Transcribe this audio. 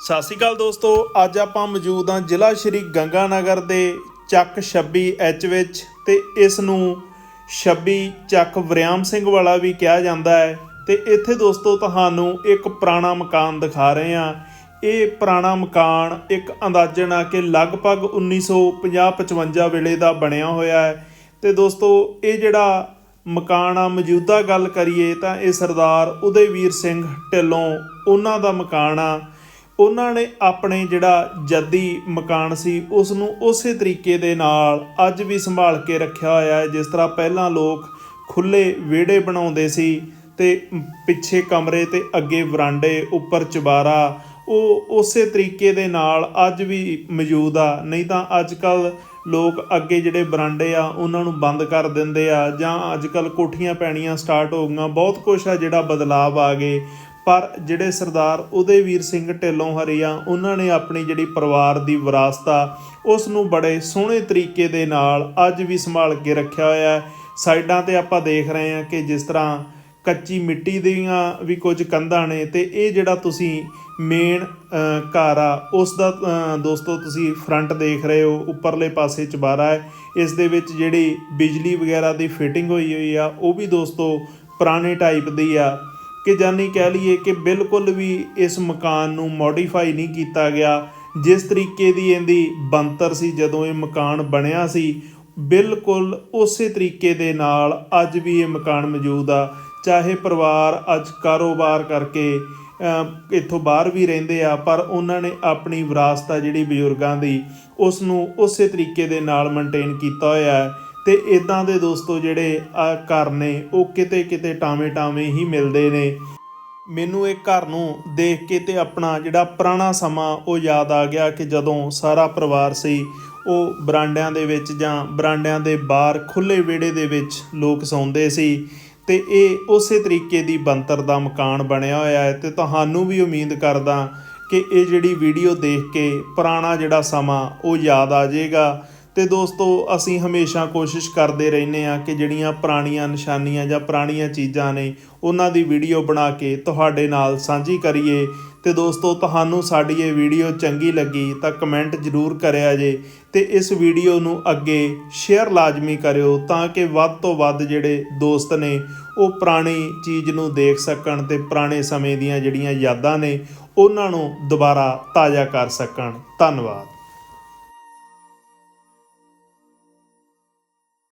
ਸਤਿ ਸ਼੍ਰੀ ਅਕਾਲ ਦੋਸਤੋ, ਅੱਜ ਆਪਾਂ ਮੌਜੂਦ ਹਾਂ ਜ਼ਿਲ੍ਹਾ ਸ਼੍ਰੀ ਗੰਗਾਨਗਰ ਦੇ ਚੱਕ 26 ਐਚ ਵਿੱਚ ਤੇ ਇਸ ਨੂੰ 26 ਚੱਕ ਵਰਿਆਮ ਸਿੰਘ ਵਾਲਾ ਵੀ ਕਿਹਾ ਜਾਂਦਾ ਹੈ। ਤੇ ਇੱਥੇ ਦੋਸਤੋ, ਤੁਹਾਨੂੰ ਇੱਕ ਪੁਰਾਣਾ ਮਕਾਨ ਦਿਖਾ ਰਹੇ ਹਾਂ। ਇਹ ਪੁਰਾਣਾ ਮਕਾਨ ਇੱਕ ਅੰਦਾਜ਼ਨ ਆ ਕਿ ਲਗਭਗ 1950-55 ਵੇਲੇ ਦਾ ਬਣਿਆ ਹੋਇਆ ਹੈ। ਤੇ ਦੋਸਤੋ, ਇਹ ਜਿਹੜਾ ਮਕਾਨ ਆ, ਮੌਜੂਦਾ ਗੱਲ ਕਰੀਏ ਤਾਂ ਇਹ ਸਰਦਾਰ ਉਦੈਵੀਰ ਸਿੰਘ ਢਿੱਲੋਂ, ਉਹਨਾਂ ਦਾ ਮਕਾਨ ਆ। ਉਹਨਾਂ ਨੇ ਆਪਣੇ ਜਿਹੜਾ ਜੱਦੀ ਮਕਾਨ ਸੀ ਉਸ ਨੂੰ ਉਸੇ ਤਰੀਕੇ ਦੇ ਨਾਲ ਅੱਜ ਵੀ ਸੰਭਾਲ ਕੇ ਰੱਖਿਆ ਹੋਇਆ ਹੈ, ਜਿਸ ਤਰ੍ਹਾਂ ਪਹਿਲਾਂ ਲੋਕ ਖੁੱਲੇ ਵਿਹੜੇ ਬਣਾਉਂਦੇ ਸੀ ਤੇ ਪਿੱਛੇ ਕਮਰੇ ਤੇ ਅੱਗੇ ਵਰਾਂਡੇ, ਉੱਪਰ ਚਬਾਰਾ, ਉਹ ਉਸੇ ਤਰੀਕੇ ਦੇ ਨਾਲ ਅੱਜ ਵੀ ਮੌਜੂਦ ਆ। ਨਹੀਂ ਤਾਂ ਅੱਜ ਕੱਲ ਲੋਕ ਅੱਗੇ ਜਿਹੜੇ ਬਰਾਂਡੇ ਆ, ਉਹਨਾਂ ਨੂੰ ਬੰਦ ਕਰ ਦਿੰਦੇ ਆ ਜਾਂ ਅੱਜ ਕੱਲ ਕੋਠੀਆਂ ਪੈਣੀਆਂ ਸਟਾਰਟ ਹੋ ਗਈਆਂ। ਬਹੁਤ ਕੁਝ ਆ ਜਿਹੜਾ ਬਦਲਾਵ ਆ ਗਏ। ਪਰ ਜਿਹੜੇ ਸਰਦਾਰ ਉਦੈਵੀਰ ਸਿੰਘ ਢਿੱਲੋਂ ਹਰੀਆ ਉਹਨਾਂ ਨੇ ਆਪਣੀ ਜਿਹੜੀ ਪਰਿਵਾਰ ਦੀ ਵਿਰਾਸਤ ਆ ਉਸ ਨੂੰ ਬੜੇ ਸੋਹਣੇ ਤਰੀਕੇ ਦੇ ਨਾਲ ਅੱਜ ਵੀ ਸੰਭਾਲ ਕੇ ਰੱਖਿਆ ਹੋਇਆ ਹੈ। ਸਾਈਡਾਂ ਤੇ ਆਪਾਂ ਦੇਖ ਰਹੇ ਹਾਂ ਕਿ ਜਿਸ ਤਰ੍ਹਾਂ ਕੱਚੀ ਮਿੱਟੀ ਦੀਆਂ ਵੀ ਕੁਝ ਕੰਧਾਂ ਨੇ ਤੇ ਇਹ ਜਿਹੜਾ ਤੁਸੀਂ ਮੇਨ ਘਰ ਆ, ਉਸ ਦਾ ਦੋਸਤੋ ਤੁਸੀਂ ਫਰੰਟ ਦੇਖ ਰਹੇ ਹੋ, ਉੱਪਰਲੇ ਪਾਸੇ ਚਬਾਰਾ ਹੈ। ਇਸ ਦੇ ਵਿੱਚ ਜਿਹੜੀ ਬਿਜਲੀ ਵਗੈਰਾ ਦੀ ਫਿਟਿੰਗ ਹੋਈ ਹੋਈ ਆ, ਉਹ ਵੀ ਦੋਸਤੋ ਪੁਰਾਣੇ ਟਾਈਪ ਦੀ ਆ। ਕਿ ਜਾਨੀ ਕਹਿ ਲਈਏ ਕਿ ਬਿਲਕੁਲ ਵੀ ਇਸ ਮਕਾਨ ਨੂੰ ਮੋਡੀਫਾਈ ਨਹੀਂ ਕੀਤਾ ਗਿਆ। ਜਿਸ ਤਰੀਕੇ ਦੀ ਇਹਦੀ ਬੰਤਰ ਸੀ, ਜਦੋਂ ਇਹ ਮਕਾਨ ਬਣਿਆ ਸੀ, ਬਿਲਕੁਲ ਉਸੇ ਤਰੀਕੇ ਦੇ ਨਾਲ ਅੱਜ ਵੀ ਇਹ ਮਕਾਨ ਮੌਜੂਦ ਆ। ਚਾਹੇ ਪਰਿਵਾਰ ਅੱਜ ਕਾਰੋਬਾਰ ਕਰਕੇ ਇੱਥੋਂ ਬਾਹਰ ਵੀ ਰਹਿੰਦੇ ਆ, ਪਰ ਉਹਨਾਂ ਨੇ ਆਪਣੀ ਵਿਰਾਸਤ ਆ ਜਿਹੜੀ ਬਜ਼ੁਰਗਾਂ ਦੀ ਉਸ ਨੂੰ ਉਸੇ ਤਰੀਕੇ ਦੇ ਨਾਲ ਮੇਨਟੇਨ ਕੀਤਾ ਹੋਇਆ ਹੈ। ਤੇ ਇਦਾਂ ਦੇ ਦੋਸਤੋ ਜਿਹੜੇ ਘਰ ਨੇ, ਉਹ ਕਿਤੇ ਕਿਤੇ ਟਾਵੇਂ ਟਾਵੇਂ ਹੀ ਮਿਲਦੇ ਨੇ। ਮੈਨੂੰ ਇਹ ਘਰ ਨੂੰ ਦੇਖ ਕੇ ਤੇ ਆਪਣਾ ਜਿਹੜਾ ਪੁਰਾਣਾ ਸਮਾਂ, ਉਹ ਯਾਦ ਆ ਗਿਆ ਕਿ ਜਦੋਂ ਸਾਰਾ ਪਰਿਵਾਰ ਸੀ, ਉਹ ਬਰਾਂਡਿਆਂ ਦੇ ਵਿੱਚ ਜਾਂ ਬਰਾਂਡਿਆਂ ਦੇ ਬਾਹਰ ਖੁੱਲੇ ਵਿਹੜੇ ਦੇ ਵਿੱਚ ਲੋਕ ਸੌਂਦੇ ਸੀ ਤੇ ਇਹ ਉਸੇ ਤਰੀਕੇ ਦੀ ਬੰਤਰ ਦਾ ਮਕਾਨ ਬਣਿਆ ਹੋਇਆ ਹੈ ਤੇ ਤੁਹਾਨੂੰ ਵੀ ਉਮੀਦ ਕਰਦਾ ਕਿ ਇਹ ਜਿਹੜੀ ਵੀਡੀਓ ਦੇਖ ਕੇ ਪੁਰਾਣਾ ਜਿਹੜਾ ਸਮਾਂ, ਉਹ ਯਾਦ ਆ ਜਾਏਗਾ। ਤੇ ਦੋਸਤੋ, ਅਸੀਂ ਹਮੇਸ਼ਾ ਕੋਸ਼ਿਸ਼ ਕਰਦੇ ਰਹਿੰਦੇ ਆ ਕਿ ਜਿਹੜੀਆਂ ਪੁਰਾਣੀਆਂ ਨਿਸ਼ਾਨੀਆਂ ਜਾਂ ਪੁਰਾਣੀਆਂ ਚੀਜ਼ਾਂ ਨੇ, ਉਹਨਾਂ ਦੀ ਵੀਡੀਓ ਬਣਾ ਕੇ ਤੁਹਾਡੇ ਨਾਲ ਸਾਂਝੀ ਕਰੀਏ। ਤੇ ਦੋਸਤੋ, ਤੁਹਾਨੂੰ ਸਾਡੀ ਇਹ ਵੀਡੀਓ ਚੰਗੀ ਲੱਗੀ ਤਾਂ ਕਮੈਂਟ ਜ਼ਰੂਰ ਕਰਿਆ ਜੇ ਤੇ ਇਸ ਵੀਡੀਓ ਨੂੰ ਅੱਗੇ ਸ਼ੇਅਰ ਲਾਜ਼ਮੀ ਕਰਿਓ ਤਾਂ ਕਿ ਵੱਧ ਤੋਂ ਵੱਧ ਜਿਹੜੇ ਦੋਸਤ ਨੇ, ਉਹ ਪੁਰਾਣੀ ਚੀਜ਼ ਨੂੰ ਦੇਖ ਸਕਣ ਤੇ ਪੁਰਾਣੇ ਸਮੇਂ ਦੀਆਂ ਜਿਹੜੀਆਂ ਯਾਦਾਂ ਨੇ, ਉਹਨਾਂ ਨੂੰ ਦੁਬਾਰਾ ਤਾਜ਼ਾ ਕਰ ਸਕਣ। ਧੰਨਵਾਦ।